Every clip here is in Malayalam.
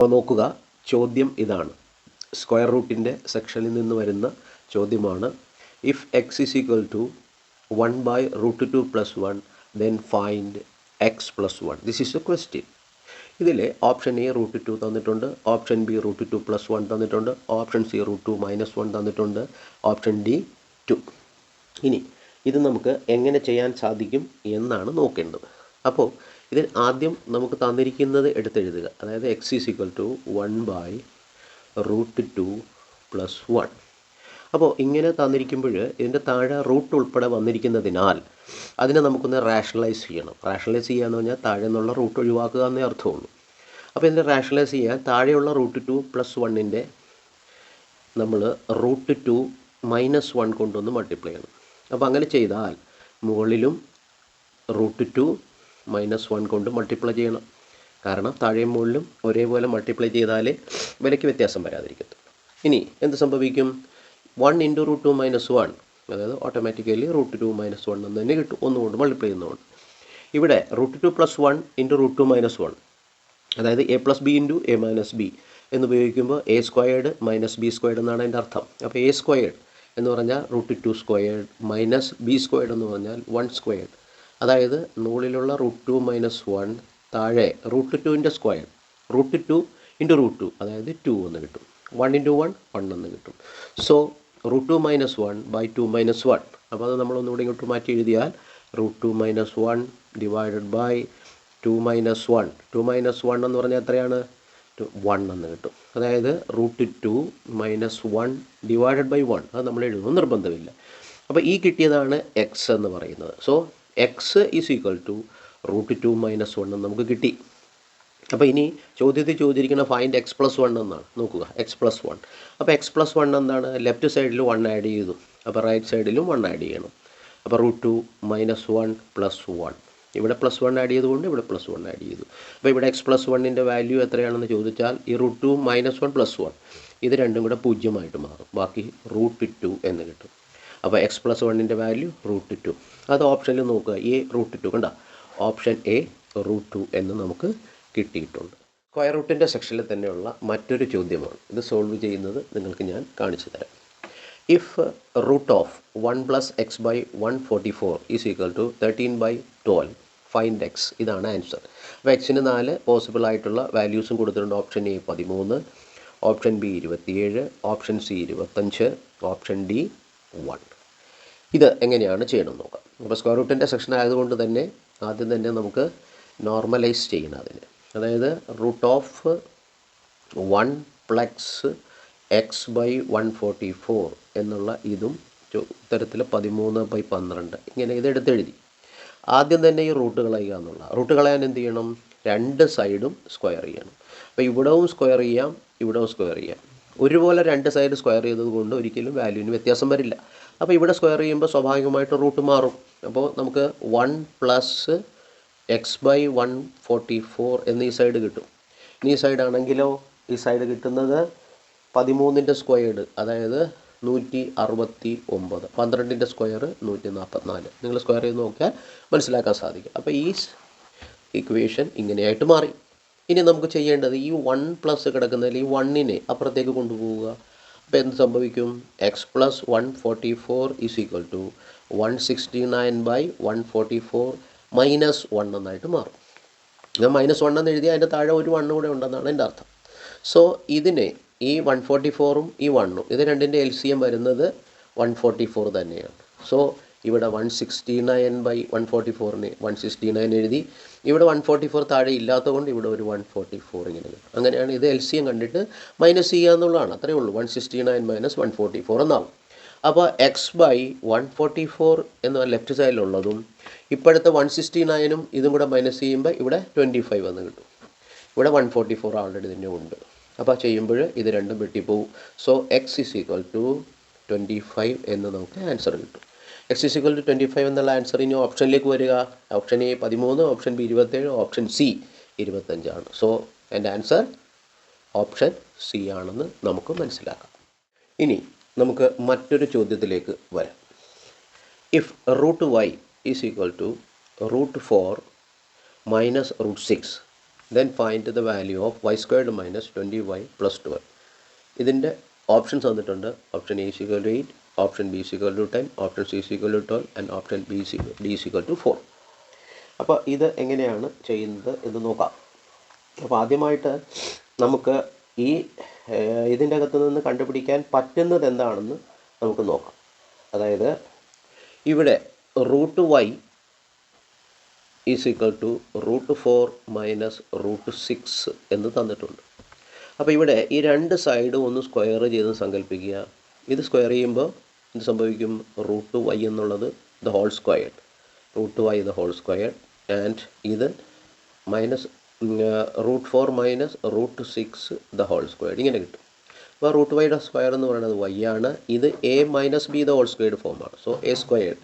അപ്പോൾ നോക്കുക ചോദ്യം ഇതാണ്. സ്ക്വയർ റൂട്ടിന്റെ സെക്ഷനിൽ നിന്ന് വരുന്ന ചോദ്യമാണ്. If x is equal to one by root two plus one then find x plus one this is a question ഇതിൽ ഓപ്ഷൻ എ റൂട്ട് ടു തന്നിട്ടുണ്ട് option B root two plus one തന്നിട്ടുണ്ട് option C root two minus one തന്നിട്ടുണ്ട് ഓപ്ഷൻ ഡി ടു ഇനി ഇത് നമുക്ക് എങ്ങനെ ചെയ്യാൻ സാധിക്കും എന്നാണ് നോക്കേണ്ടത്. അപ്പോൾ ഇതിൽ ആദ്യം നമുക്ക് തന്നിരിക്കുന്നത് എടുത്തെഴുതുക. അതായത് x is equal to one by root two plus one അപ്പോൾ ഇങ്ങനെ തന്നിരിക്കുമ്പോൾ ഇതിന്റെ താഴെ റൂട്ട് ഉൾപ്പെടെ വന്നിരിക്കുന്നതിനാൽ അതിനെ നമുക്കൊന്ന് റാഷണലൈസ് ചെയ്യണം. റാഷണലൈസ് ചെയ്യുക എന്ന് പറഞ്ഞാൽ താഴെ നിന്നുള്ള റൂട്ട് ഒഴിവാക്കുക എന്നേ അർത്ഥമുള്ളൂ. അപ്പോൾ ഇതിന്റെ റാഷണലൈസ് ചെയ്യാൻ താഴെയുള്ള റൂട്ട് ടു പ്ലസ് വണ്ണിന്റെ നമ്മൾ റൂട്ട് ടു മൈനസ് വൺ കൊണ്ടൊന്ന് മൾട്ടിപ്ലൈ ചെയ്യണം. അപ്പോൾ അങ്ങനെ ചെയ്താൽ മുകളിലും റൂട്ട് ടു മൈനസ് വൺ കൊണ്ട് മൾട്ടിപ്ലൈ ചെയ്യണം. കാരണം താഴെയും മുകളിലും ഒരേപോലെ മൾട്ടിപ്ലൈ ചെയ്താലേ വിലയ്ക്ക് വ്യത്യാസം വരാതിരിക്കത്തുള്ളൂ. ഇനി എന്ത് സംഭവിക്കും? One into root two minus one അതായത് automatically root two minus one എന്ന് തന്നെ കിട്ടും. ഒന്നുകൊണ്ട് മൾട്ടിപ്ലൈ ചെയ്യുന്നതുകൊണ്ട്. ഇവിടെ root two plus one into root two minus one അതായത് A plus B into A minus B എന്ന് ഉപയോഗിക്കുമ്പോൾ A squared minus B squared എന്നാണ് അതിന്റെ അർത്ഥം. അപ്പോൾ എ സ്ക്വയേർഡ് എന്ന് പറഞ്ഞാൽ root two squared minus B squared എന്ന് പറഞ്ഞാൽ വൺ സ്ക്വയേർഡ്. അതായത് മുകളിലുള്ള റൂട്ട് ടു മൈനസ് വൺ താഴെ റൂട്ട് ടുവിന്റെ square. Root two into root two അതായത് ടു എന്ന് കിട്ടും. വൺ ഇന്റു വൺ വൺ എന്ന് കിട്ടും. So root two minus one by two minus one. അപ്പോൾ അത് നമ്മളൊന്നുകൂടി ഇങ്ങോട്ട് മാറ്റി എഴുതിയാൽ root two minus one divided by two minus one. Two minus one എന്ന് പറഞ്ഞാൽ എത്രയാണ്? വൺ എന്ന് കിട്ടും. അതായത് root two minus one divided by one. അത് നമ്മൾ എഴുതുന്നു നിർബന്ധമില്ല. അപ്പോൾ ഈ കിട്ടിയതാണ് എക്സ് എന്ന് പറയുന്നത്. So x is equal to root two minus എന്ന് നമുക്ക് കിട്ടി. അപ്പോൾ ഇനി ചോദ്യത്തിൽ ചോദിച്ചിരിക്കുന്ന ഫൈൻഡ് എക്സ് പ്ലസ് വൺ എന്നാണ്. നോക്കുക. എക്സ് പ്ലസ് വൺ അപ്പോൾ എക്സ് പ്ലസ് വൺ എന്താണ്? ലെഫ്റ്റ് സൈഡിൽ വൺ ആഡ് ചെയ്തു. അപ്പോൾ റൈറ്റ് സൈഡിലും വൺ ആഡ് ചെയ്യണം. അപ്പോൾ root two minus one plus one ഇവിടെ പ്ലസ് വൺ ആഡ് ചെയ്തുകൊണ്ട് ഇവിടെ പ്ലസ് വൺ ആഡ് ചെയ്തു. അപ്പോൾ ഇവിടെ എക്സ് പ്ലസ് വണ്ണിന്റെ വാല്യൂ എത്രയാണെന്ന് ചോദിച്ചാൽ ഈ root two minus one plus one ഇത് രണ്ടും കൂടെ പൂജ്യമായിട്ട് മാറും. ബാക്കി റൂട്ട് ടു എന്ന് കിട്ടും. അപ്പോൾ എക്സ് പ്ലസ് വണ്ണിന്റെ വാല്യൂ റൂട്ട് ടു അത് ഓപ്ഷനിൽ നോക്കുക. എ റൂട്ട് ടു കണ്ട? ഓപ്ഷൻ എ റൂട്ട് ടു എന്ന് നമുക്ക് കിട്ടിയിട്ടുണ്ട്. സ്ക്വയർ റൂട്ടിന്റെ സെക്ഷനിൽ തന്നെയുള്ള മറ്റൊരു ചോദ്യമാണ്. ഇത് സോൾവ് ചെയ്യുന്നത് നിങ്ങൾക്ക് ഞാൻ കാണിച്ചു തരാം. If root of one plus x by one forty four is equal to thirteen by twelve find x ഇതാണ് ആൻസർ അപ്പോൾ എക്സിന് നാല് പോസിബിൾ ആയിട്ടുള്ള വാല്യൂസും കൊടുത്തിട്ടുണ്ട്. ഓപ്ഷൻ എ പതിമൂന്ന് ഓപ്ഷൻ ബി ഇരുപത്തിയേഴ് ഓപ്ഷൻ സി ഇരുപത്തഞ്ച് ഓപ്ഷൻ ഡി വൺ ഇത് എങ്ങനെയാണ് ചെയ്യണമെന്ന് നോക്കാം. അപ്പോൾ സ്ക്വയർ റൂട്ടിന്റെ സെക്ഷൻ ആയതുകൊണ്ട് തന്നെ ആദ്യം തന്നെ നമുക്ക് നോർമലൈസ് ചെയ്യണം അതിന്. അതായത് root of one plus x by one forty four എന്നുള്ള ഇതും ഉത്തരത്തിൽ പതിമൂന്ന് ബൈ പന്ത്രണ്ട്. ഇങ്ങനെ ഇത് എടുത്തെഴുതി ആദ്യം തന്നെ ഈ റൂട്ട് കളയുക എന്നുള്ള. റൂട്ട് കളയാൻ എന്ത് ചെയ്യണം? രണ്ട് സൈഡും സ്ക്വയർ ചെയ്യണം. അപ്പോൾ ഇവിടവും സ്ക്വയർ ചെയ്യാം ഇവിടവും സ്ക്വയർ ചെയ്യാം. ഒരുപോലെ രണ്ട് സൈഡ് സ്ക്വയർ ചെയ്തത് കൊണ്ട് ഒരിക്കലും വാല്യൂവിന് വ്യത്യാസം വരില്ല. അപ്പോൾ ഇവിടെ സ്ക്വയർ ചെയ്യുമ്പോൾ സ്വാഭാവികമായിട്ട് റൂട്ട് മാറും. അപ്പോൾ നമുക്ക് one plus x by one forty four എന്നീ സൈഡ് കിട്ടും. ഈ സൈഡ് ആണെങ്കിലോ ഈ സൈഡ് കിട്ടുന്നത് പതിമൂന്നിന്റെ സ്ക്വയർഡ് അതായത് നൂറ്റി അറുപത്തി ഒമ്പത് പന്ത്രണ്ടിന്റെ സ്ക്വയർ നൂറ്റി നാൽപ്പത്തിനാല് നിങ്ങൾ സ്ക്വയർ ചെയ്ത് നോക്കിയാൽ മനസ്സിലാക്കാൻ സാധിക്കും. അപ്പോൾ ഈ ഇക്വേഷൻ ഇങ്ങനെയായിട്ട് മാറി. ഇനി നമുക്ക് ചെയ്യേണ്ടത് ഈ വൺ പ്ലസ് കിടക്കുന്നതിൽ ഈ വണ്ണിനെ അപ്പുറത്തേക്ക് കൊണ്ടുപോവുക. അപ്പോൾ എന്ത് സംഭവിക്കും? X plus one forty four is equal to one sixty nine by one forty four minus one എന്നായിട്ട് മാറും. ഞാൻ മൈനസ് വൺ എന്ന് എഴുതി അതിന്റെ താഴെ ഒരു വണ്ണ് കൂടെ ഉണ്ടെന്നാണ് എന്റെ അർത്ഥം. സോ ഇതിനെ ഈ വൺ ഫോർട്ടി ഫോറും ഈ വണ്ണും ഇത് രണ്ടിന്റെ എൽ സി എം വരുന്നത് വൺ ഫോർട്ടി ഫോർ തന്നെയാണ്. സോ ഇവിടെ one sixty nine by one forty ഫോറിന് one sixty nine എഴുതി. ഇവിടെ വൺ ഫോർട്ടി ഫോർ താഴെ ഇല്ലാത്തതുകൊണ്ട് ഇവിടെ ഒരു വൺ ഫോർട്ടി ഫോർ ഇങ്ങനെ കിട്ടും അങ്ങനെയാണ് ഇത് എൽ സി എം കണ്ടിട്ട് മൈനസ് ചെയ്യുക എന്നുള്ളതാണ്. അത്രയേ ഉള്ളൂ. One sixty nine minus one forty four എന്നാവും. അപ്പോൾ x by one forty four എന്ന ലെഫ്റ്റ് സൈഡിലുള്ളതും ഇപ്പോഴത്തെ വൺ സിക്സ്റ്റി നയനും ഇതും കൂടെ മൈനസ് ചെയ്യുമ്പോൾ ഇവിടെ ട്വന്റി ഫൈവ് എന്ന് കിട്ടും. ഇവിടെ വൺ ഫോർട്ടി ഫോർ ആൾറെഡി തന്നെ ഉണ്ട്. അപ്പോൾ ചെയ്യുമ്പോൾ ഇത് രണ്ടും വെട്ടിപ്പോവും. So x is equal to twenty five എന്ന് നമുക്ക് ആൻസർ കിട്ടും. X is equal to twenty five എന്നുള്ള ആൻസർ ഇനി ഓപ്ഷനിലേക്ക് വരിക. ഓപ്ഷൻ എ പതിമൂന്ന് ഓപ്ഷൻ ബി ഇരുപത്തേഴ് ഓപ്ഷൻ സി ഇരുപത്തഞ്ചാണ്. സോ എന്റെ ആൻസർ ഓപ്ഷൻ സി ആണെന്ന് നമുക്ക് മനസ്സിലാക്കാം. ഇനി നമുക്ക് മറ്റൊരു ചോദ്യത്തിലേക്ക് വരാം. If root y is equal to root four minus root six then find the value of y squared minus twenty y plus twelve ഇതിന്റെ ഓപ്ഷൻസ് തന്നിട്ടുണ്ട് option A equal to eight option B equal to ten option C equal to twelve and option B C D equal to four അപ്പോൾ ഇത് എങ്ങനെയാണ് ചെയ്യുന്നത് എന്ന് നോക്കാം. അപ്പോൾ ആദ്യമായിട്ട് നമുക്ക് ഈ ഇതിന്റെ അകത്ത് നിന്ന് കണ്ടുപിടിക്കാൻ പറ്റുന്നത് എന്താണെന്ന് നമുക്ക് നോക്കാം. അതായത് ഇവിടെ root y is equal to root four minus root six എന്ന് തന്നിട്ടുണ്ട്. അപ്പോൾ ഇവിടെ ഈ രണ്ട് സൈഡും ഒന്ന് സ്ക്വയർ ചെയ്ത് സങ്കല്പിക്കുക ഇത് സ്ക്വയർ ചെയ്യുമ്പോൾ എന്ത് സംഭവിക്കും? റൂട്ട് വൈ എന്നുള്ളത് the whole squared root y the whole squared and ഇത് minus root four minus root six the whole squared ഇങ്ങനെ കിട്ടും. അപ്പോൾ റൂട്ട് വൈയുടെ സ്ക്വയർ എന്ന് പറയുന്നത് വൈ ആണ്. ഇത് A minus B the whole squared ഫോമാണ് so A squared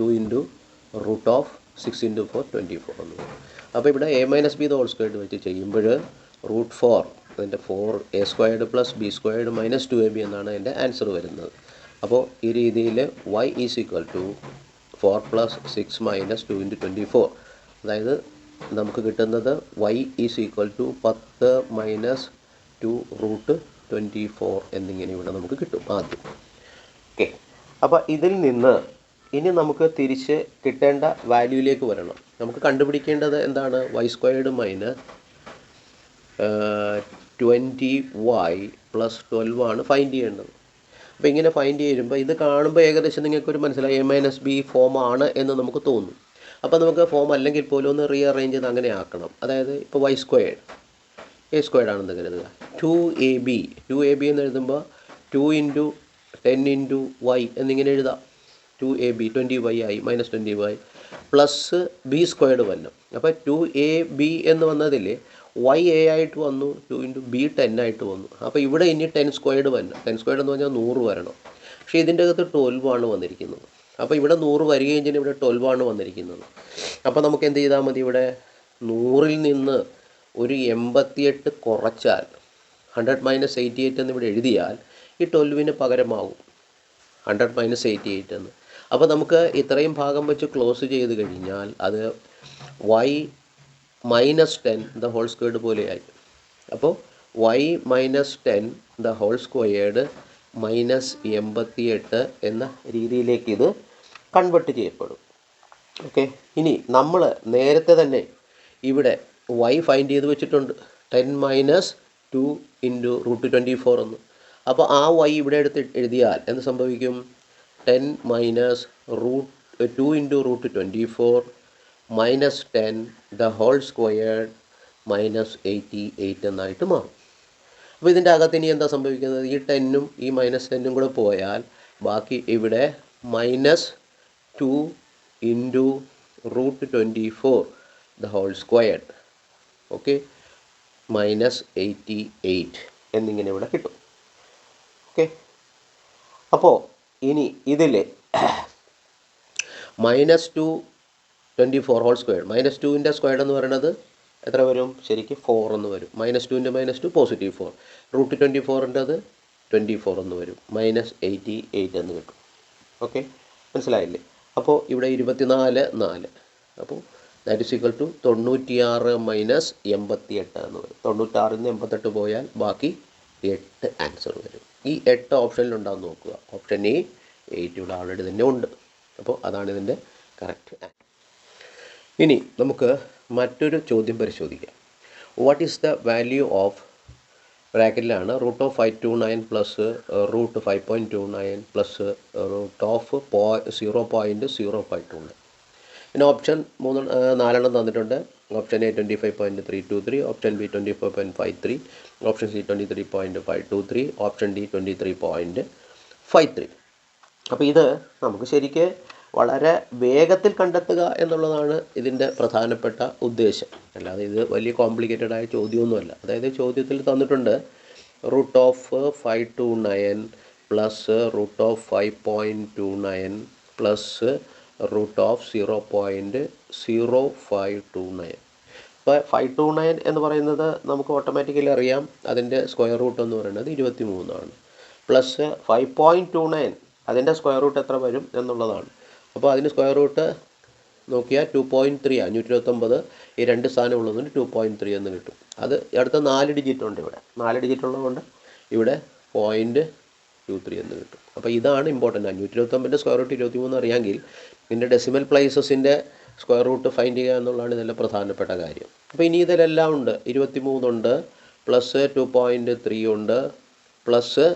two into root of six into four twenty four എന്ന് അപ്പോൾ ഇവിടെ A minus B the whole squared വെച്ച് ചെയ്യുമ്പോൾ റൂട്ട് ഫോർ അതിന്റെ four A squared plus B squared minus two A B എന്നാണ് എന്റെ ആൻസർ വരുന്നത്. അപ്പോൾ ഈ രീതിയിൽ y is equal to four plus six minus two into twenty four അതായത് നമുക്ക് കിട്ടുന്നത് വൈ ഈസ് ഈക്വൽ ടു പത്ത് minus two root twenty four എന്നിങ്ങനെ ഇവിടെ നമുക്ക് കിട്ടും ആദ്യം. ഓക്കെ അപ്പോൾ ഇതിൽ നിന്ന് ഇനി നമുക്ക് തിരിച്ച് കിട്ടേണ്ട വാല്യൂയിലേക്ക് വരണം. നമുക്ക് കണ്ടുപിടിക്കേണ്ടത് എന്താണ്? Y squared minus twenty y plus twelve ആണ് ഫൈൻഡ് ചെയ്യേണ്ടത്. അപ്പോൾ ഇങ്ങനെ ഫൈൻഡ് ചെയ്യുമ്പോൾ ഇത് കാണുമ്പോൾ ഏകദേശം നിങ്ങൾക്കൊരു മനസ്സിലായി എ മൈനസ് ബി ആണ് എന്ന് നമുക്ക് തോന്നും. അപ്പോൾ നമുക്ക് ഫോം അല്ലെങ്കിൽ പോലും ഒന്ന് റീ അറേഞ്ച് ചെയ്ത് അങ്ങനെ ആക്കണം. അതായത് ഇപ്പോൾ വൈ സ്ക്വയർഡ് എ സ്ക്വയർഡ് ആണെന്ന് കരുതുക. Two A B two A B എന്ന് എഴുതുമ്പോൾ two into ten into y എന്നിങ്ങനെ എഴുതാം. Two A B twenty y ആയി minus twenty y plus B squared വന്നു. അപ്പോൾ ടു എ ബി എന്ന് വന്നതിൽ വൈ എ ആയിട്ട് വന്നു ടു ഇന്റു ബി ടെൻ ആയിട്ട് വന്നു. അപ്പോൾ ഇവിടെ ഇനി ടെൻ സ്ക്വയർഡ് വരണം. ടെൻ സ്ക്വയർഡ് എന്ന് പറഞ്ഞാൽ നൂറ് വരണം. പക്ഷേ ഇതിന്റെ അകത്ത് ട്വൽവ് ആണ് വന്നിരിക്കുന്നത്. അപ്പോൾ ഇവിടെ നൂറ് വരികയും ചെയ്യുന്ന ഇവിടെ ട്വൽവ് ആണ് വന്നിരിക്കുന്നത്. അപ്പോൾ നമുക്ക് എന്ത് ചെയ്താൽ മതി ഇവിടെ? നൂറിൽ നിന്ന് ഒരു എൺപത്തിയെട്ട് കുറച്ചാൽ ഹൺഡ്രഡ് മൈനസ് എയ്റ്റി എയ്റ്റ് എന്ന് ഇവിടെ എഴുതിയാൽ ഈ ട്വൽവിന് പകരമാകും. ഹൺഡ്രഡ് മൈനസ് എയ്റ്റി എയ്റ്റ് എന്ന്. അപ്പോൾ നമുക്ക് ഇത്രയും ഭാഗം വെച്ച് ക്ലോസ് ചെയ്ത് കഴിഞ്ഞാൽ അത് y minus ten the whole squared പോലെയായി അപ്പോൾ y minus ten the whole squared minus എൺപത്തിയെട്ട് എന്ന രീതിയിലേക്ക് ഇത് കൺവെർട്ട് ചെയ്യപ്പെടും. ഓക്കെ ഇനി നമ്മൾ നേരത്തെ തന്നെ ഇവിടെ വൈ ഫൈൻഡ് ചെയ്ത് വെച്ചിട്ടുണ്ട്. Ten minus two into root twenty four എന്ന്. അപ്പോൾ ആ വൈ ഇവിടെ എടുത്ത് എഴുതിയാൽ എന്ത് സംഭവിക്കും? Ten minus root two into root twenty four minus ten the whole squared minus eighty eight എന്നായിട്ട് മാറും. അപ്പോൾ ഇതിന്റെ അകത്ത് ഇനി എന്താ സംഭവിക്കുന്നത്? ഈ ടെന്നും ഈ മൈനസ് ടെന്നും കൂടെ പോയാൽ ബാക്കി ഇവിടെ minus two into root twenty four the whole squared. Okay? Minus eighty eight എന്നിങ്ങനെ ഇവിടെ കിട്ടും. ഓക്കെ? അപ്പോൾ ഇനി ഇതിൽ minus two twenty four whole square minus ടുവിന്റെ സ്ക്വയർ എന്ന് പറയുന്നത് എത്ര വരും? ശരിക്ക് ഫോർ എന്ന് വരും. മൈനസ് ടുവിന്റെ minus two positive four root twenty ഫോറിന്റെത് twenty four എന്ന് വരും. മൈനസ് എയ്റ്റി എയ്റ്റ് എന്ന് കിട്ടും. ഓക്കെ മനസ്സിലായില്ലേ? അപ്പോൾ ഇവിടെ ഇരുപത്തിനാല് നാല്. അപ്പോൾ ദാറ്റ് ഇസ് ഈക്വൽ ടു തൊണ്ണൂറ്റിയാറ് മൈനസ് എൺപത്തി എട്ട് എന്ന് വരും. തൊണ്ണൂറ്റാറിൽ നിന്ന് എൺപത്തെട്ട് പോയാൽ ബാക്കി എട്ട് ആൻസർ വരും. ഈ എട്ട് ഓപ്ഷനിലുണ്ടാകും നോക്കുക. ഓപ്ഷൻ എ എയ്റ്റ് ഇവിടെ ആൾറെഡി തന്നെ ഉണ്ട്. അപ്പോൾ അതാണ് ഇതിന്റെ കറക്റ്റ് ഇനി നമുക്ക് മറ്റൊരു ചോദ്യം പരിശോധിക്കാം. What is the value of ബ്രാക്കറ്റിലാണ് root of five two nine plus root five point two nine plus root of പോ zero point zero five two nine പിന്നെ ഓപ്ഷൻ മൂന്ന് ആ, നാലെണ്ണം തന്നിട്ടുണ്ട്. Option A twenty five point three two three option B twenty four point five three option C twenty three point five two three option D twenty three point five three അപ്പോൾ ഇത് നമുക്ക് ശരിക്ക് വളരെ വേഗത്തിൽ കണ്ടെത്തുക എന്നുള്ളതാണ് ഇതിന്റെ പ്രധാനപ്പെട്ട ഉദ്ദേശം. അല്ലാതെ ഇത് വലിയ കോംപ്ലിക്കേറ്റഡ് ആയ ചോദ്യമൊന്നുമല്ല. അതായത് ചോദ്യത്തിൽ തന്നിട്ടുണ്ട് root of five two nine plus root of five point two nine plus root of zero point zero five two nine ഇപ്പോൾ ഫൈവ് ടു നയൻ എന്ന് പറയുന്നത് നമുക്ക് ഓട്ടോമാറ്റിക്കലി അറിയാം. അതിന്റെ സ്ക്വയർ റൂട്ട് എന്ന് പറയുന്നത് ഇരുപത്തി മൂന്നാണ് plus five point two nine അതിന്റെ സ്ക്വയർ റൂട്ട് എത്ര വരും എന്നുള്ളതാണ്. അപ്പോൾ അതിന് സ്ക്വയർ റൂട്ട് നോക്കിയാൽ ടു പോയിന്റ് ത്രീ അഞ്ഞൂറ്റി ഇരുപത്തൊമ്പത് ഈ രണ്ട് സാധനം ഉള്ളതുകൊണ്ട് ടു പോയിന്റ് ത്രീ എന്ന് കിട്ടും. അത് അടുത്ത നാല് ഡിജിറ്റ് ഉണ്ട് ഇവിടെ. നാല് ഡിജിറ്റ് ഉള്ളതുകൊണ്ട് ഇവിടെ പോയിന്റ് ടു ത്രീ എന്ന് കിട്ടും. അപ്പോൾ ഇതാണ് ഇമ്പോർട്ടന്റ് അഞ്ഞൂറ്റി ഇരുപത്തൊമ്പതിന്റെ സ്ക്വയർ റൂട്ട് ഇരുപത്തി മൂന്ന് അറിയാമെങ്കിൽ ഇതിന്റെ ഡെസിമൽ പ്ലേസസിന്റെ സ്ക്വയർ റൂട്ട് ഫൈൻഡ് ചെയ്യുക എന്നുള്ളതാണ് ഇതിലെ പ്രധാനപ്പെട്ട കാര്യം. അപ്പോൾ ഇനി ഇതിലെല്ലാം ഉണ്ട്. ഇരുപത്തി മൂന്നുണ്ട് പ്ലസ് ടു പോയിന്റ് ത്രീ ഉണ്ട് പ്ലസ്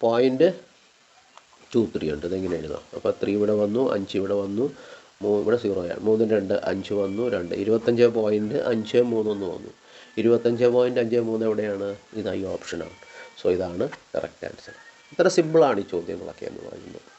പോയിന്റ് ടു ത്രീ ഉണ്ട്. ഇതെങ്ങനെ എഴുതാം? അപ്പോൾ ത്രീ ഇവിടെ വന്നു അഞ്ച് ഇവിടെ വന്നു മൂ ഇവിടെ സീറോയാണ് മൂന്ന് രണ്ട് അഞ്ച് വന്നു രണ്ട്. ഇരുപത്തഞ്ച് പോയിന്റ് അഞ്ച് മൂന്നൊന്ന് വന്നു. ഇരുപത്തഞ്ച് പോയിന്റ് അഞ്ച് മൂന്ന് എവിടെയാണ്? ഇതാ ഈ ഓപ്ഷനാണ് സോ ഇതാണ് കറക്റ്റ് ആൻസർ ഇത്ര സിമ്പിളാണ് ഈ ചോദ്യങ്ങളൊക്കെ എന്ന് പറയുന്നത്.